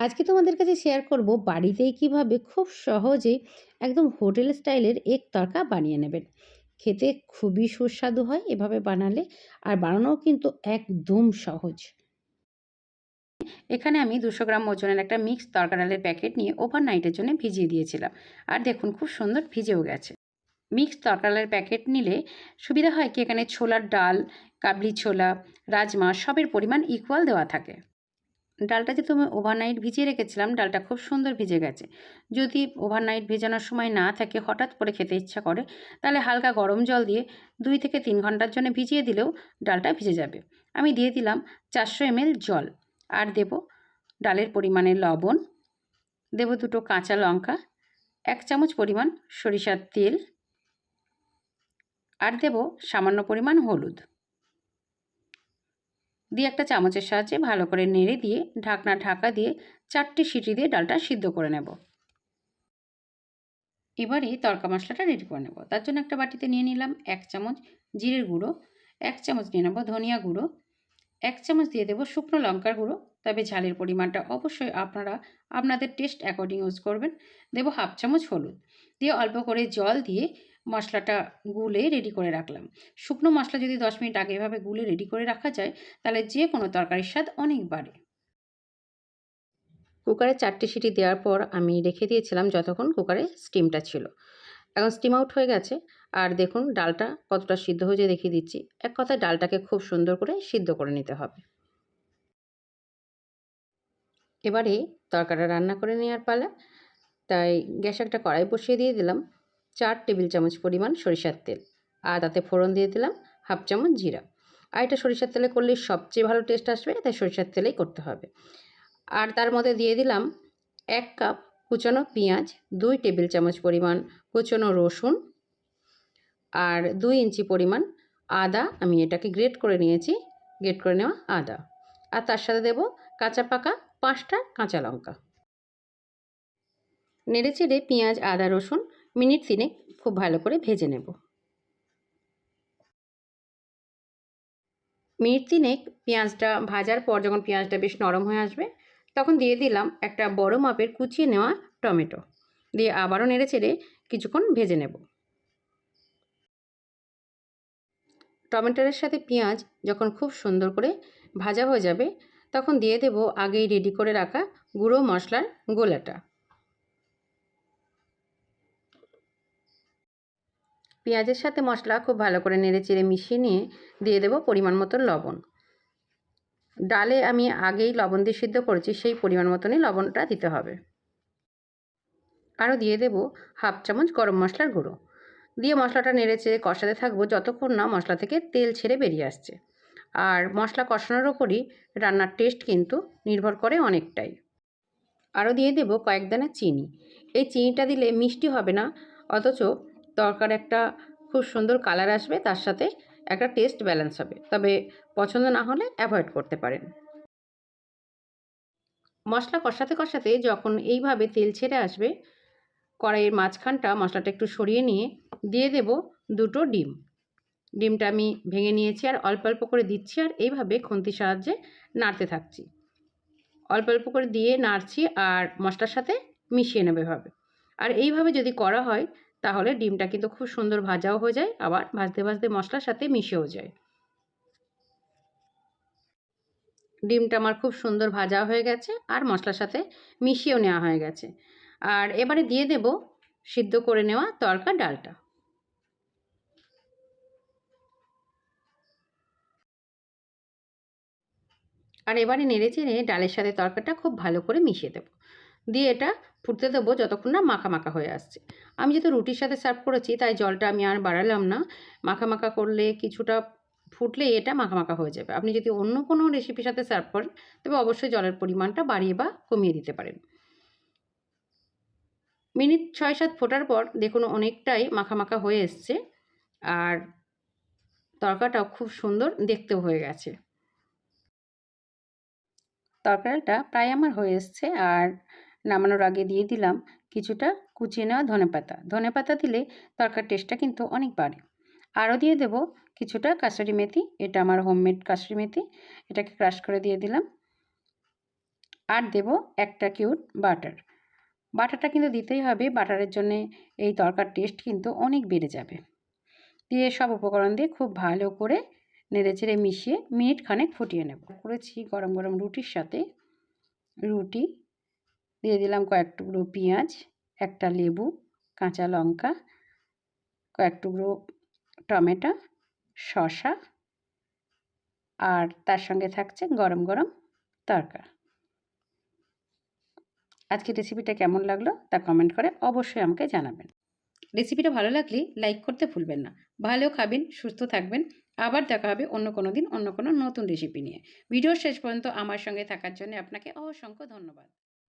আজকে তোমাদের কাছে শেয়ার করব বাড়িতেই কীভাবে খুব সহজে একদম হোটেল স্টাইলের এগ তরকা বানিয়ে নেবেন। খেতে খুবই সুস্বাদু হয় এভাবে বানালে, আর বানানোও কিন্তু একদম সহজ। এখানে আমি দুশো গ্রাম ওজনের একটা মিক্স তরকা ডালের প্যাকেট নিয়ে ওভারনাইটের জন্য ভিজিয়ে দিয়েছিলাম। আর দেখুন খুব সুন্দর ভিজেও গেছে। মিক্স তরকা ডালের প্যাকেট নিলে সুবিধা হয় কি এখানে ছোলার ডাল, কাবলি ছোলা, রাজমা সবের পরিমাণ ইকুয়াল দেওয়া থাকে। ডালটা যেহেতু আমি ওভারনাইট ভিজিয়ে রেখেছিলাম, ডালটা খুব সুন্দর ভিজে গেছে। যদি ওভারনাইট ভেজানোর সময় না থাকে, হঠাৎ করে খেতে ইচ্ছা করে, তাহলে হালকা গরম জল দিয়ে দুই থেকে তিন ঘণ্টার জন্য ভিজিয়ে দিলেও ডালটা ভিজে যাবে। আমি দিয়ে দিলাম চারশো এমএল জল। আর দেব ডালের পরিমাণে লবণ, দেব দুটো কাঁচা লঙ্কা, এক চামচ পরিমাণ সরিষার তেল, আর দেব সামান্য পরিমাণ হলুদ। দিয়ে একটা চামচের সাহায্যে ভালো করে নেড়ে দিয়ে, ঢাকনা ঢাকা দিয়ে চারটে সিটি দিয়ে ডালটা সিদ্ধ করে নেব। এবারে তরকা মশলাটা রেডি করে নেব। তার জন্য একটা বাটিতে নিয়ে নিলাম এক চামচ জিরের গুঁড়ো, এক চামচ নিয়ে নেব ধনিয়া গুঁড়ো, এক চামচ দিয়ে দেবো শুকনো লঙ্কার গুঁড়ো। তবে ঝালের পরিমাণটা অবশ্যই আপনারা আপনাদের টেস্ট অ্যাকর্ডিং ইউজ করবেন। দেবো হাফ চামচ হলুদ। দিয়ে অল্প করে জল দিয়ে মশলাটা গুলে রেডি করে রাখলাম। শুকনো মশলা যদি দশ মিনিট আগে এভাবে গুলে রেডি করে রাখা যায়, তাহলে যে কোনো তরকারির স্বাদ অনেক বাড়ে। কুকারে চারটে সিটি দেওয়ার পর আমি রেখে দিয়েছিলাম যতক্ষণ কুকারে স্টিমটা ছিল। এখন স্টিম আউট হয়ে গেছে। আর দেখুন, ডালটা কতটা সিদ্ধ হয়ে যায় দেখিয়ে দিচ্ছি। এক কথায় ডালটাকে খুব সুন্দর করে সিদ্ধ করে নিতে হবে। এবারে তরকারিটা রান্না করে নেওয়ার পালা। তাই গ্যাসে একটা কড়াই বসিয়ে দিয়ে দিলাম। চার টেবিল চামচ পরিমাণ সরিষার তেল। আর তাতে ফোড়ন দিয়ে দিলাম হাফ চামচ জিরা। আর এটা সরিষার তেলে করলে সবচেয়ে ভালো টেস্ট আসবে, তাই সরিষার তেলেই করতে হবে। আর তার মধ্যে দিয়ে দিলাম এক কাপ কুচানো পেঁয়াজ, দুই টেবিল চামচ পরিমাণ কুচানো রসুন, আর দুই ইঞ্চি পরিমাণ আদা। আমি এটাকে গ্রেট করে নিয়েছি গ্রেট করে নেওয়া আদা। আর তার সাথে দেব কাঁচা পাকা পাঁচটা কাঁচা লঙ্কা। নেড়ে চেড়ে পেঁয়াজ, আদা, রসুন মিনিট তিনেক খুব ভালো করে ভেজে নেব। মিনিট তিনেক পেঁয়াজটা ভাজার পর যখন পেঁয়াজটা বেশ নরম হয়ে আসবে, তখন দিয়ে দিলাম একটা বড় মাপের কুচিয়ে নেওয়া টমেটো। দিয়ে আবারও নেড়ে চেড়ে কিছুক্ষণ ভেজে নেব। টমেটোর সাথে পেঁয়াজ যখন খুব সুন্দর করে ভাজা হয়ে যাবে, তখন দিয়ে দেব আগেই রেডি করে রাখা গুঁড়ো মশলার গোলাটা। পেঁয়াজের সাথে মশলা খুব ভালো করে নেড়ে চেড়ে মিশিয়ে নিয়ে দিয়ে দেব পরিমাণ মতো লবণ। ডালে আমি আগেই লবণ দিয়ে সিদ্ধ করেছি, সেই পরিমাণ মতনই লবণটা দিতে হবে। আরও দিয়ে দেব হাফ চামচ গরম মশলার গুঁড়ো। দিয়ে মশলাটা নেড়ে চেড়ে কষাতে থাকব যতক্ষণ না মশলা থেকে তেল ছেড়ে বেরিয়ে আসছে। আর মশলা কষানোর ওপরই রান্নার টেস্ট কিন্তু নির্ভর করে অনেকটাই। আরও দিয়ে দেব কয়েক দানা চিনি। এই চিনিটা দিলে মিষ্টি হবে না, অথচ তরকার একটা খুব সুন্দর কালার আসবে, তার সাথে একটা টেস্ট ব্যালেন্স হবে। তবে পছন্দ না হলে অ্যাভয়েড করতে পারেন। মশলা কষাতে কষাতে যখন এইভাবে তেল ছেড়ে আসবে, কড়াইয়ের মাঝখানটা মশলাটা একটু সরিয়ে নিয়ে দিয়ে দেব দুটো ডিম। ডিমটা আমি ভেঙে নিয়েছি আর অল্প অল্প করে দিচ্ছি আর এইভাবে খুন্তির সাহায্যে নাড়তে থাকছি। অল্প অল্প করে দিয়ে নাড়ছি আর মশলার সাথে মিশিয়ে নেবে এভাবে। আর এইভাবে যদি করা হয় তাহলে ডিমটা কিন্তু খুব সুন্দর ভাজাও হয়ে যায়, আবার ভাজতে ভাজতে মশলার সাথে মিশেও যায়। ডিমটা আমার খুব সুন্দর ভাজা হয়ে গেছে আর মশলার সাথে মিশিয়েও নেওয়া হয়ে গেছে। আর এবারে দিয়ে দেব সিদ্ধ করে নেওয়া তরকা ডালটা। আর এবারে নেড়ে চেড়ে ডালের সাথে তরকাটা খুব ভালো করে মিশিয়ে দেবো। দিয়ে এটা ফুটতে দেবো যতক্ষণ না মাখা মাখা হয়ে আসছে। আমি যেহেতু রুটির সাথে সার্ভ করেছি, তাই জলটা আমি আর বাড়ালাম না। মাখা মাখা করলে কিছুটা ফুটলে এটা মাখা মাখা হয়ে যাবে। আপনি যদি অন্য কোনো রেসিপির সাথে সার্ভ করেন, তবে অবশ্যই জলের পরিমাণটা বাড়িয়ে বা কমিয়ে দিতে পারেন। মিনিট ছয় সাত ফোটার পর দেখুন অনেকটাই মাখা মাখা হয়ে এসছে আর তরকাটাও খুব সুন্দর দেখতেও হয়ে গেছে। তরকারিটা প্রায় আমার হয়ে এসছে আর নামানোর আগে দিয়ে দিলাম কিছুটা কুচিয়ে নেওয়া ধনে পাতা। ধনে পাতা দিলে তরকার টেস্টটা কিন্তু অনেক বাড়ে। আরও দিয়ে দেব কিছুটা কাসুরি মেথি, এটা আমার হোমমেড কাসুরি মেথি, এটাকে ক্রাশ করে দিয়ে দিলাম। আর দেব একটা কিউট বাটার বাটারটা কিন্তু দিতেই হবে, বাটারের জন্যে এই তরকার টেস্ট কিন্তু অনেক বেড়ে যাবে। দিয়ে সব উপকরণ দিয়ে খুব ভালো করে নেড়েচেড়ে মিশিয়ে মিনিট খানেক ফুটিয়ে নেব। করেছি গরম গরম রুটির সাথে। রুটি দিয়ে দিলাম কয়েক টুকরো পেঁয়াজ, একটা লেবু, কাঁচা লঙ্কা, কয়েক টুকরো টমেটো, শসা আর তার সঙ্গে থাকছে গরম গরম তরকা। আজকে রেসিপিটা কেমন লাগল তা কমেন্ট করে অবশ্যই আমাকে জানাবেন। রেসিপিটা ভালো লাগলে লাইক করতে ভুলবেন না। ভালো খাবেন, সুস্থ থাকবেন। আবার দেখা হবে অন্য কোনো দিন অন্য কোনো নতুন রেসিপি নিয়ে। ভিডিওর শেষ পর্যন্ত আমার সঙ্গে থাকার জন্য আপনাকে অসংখ্য ধন্যবাদ।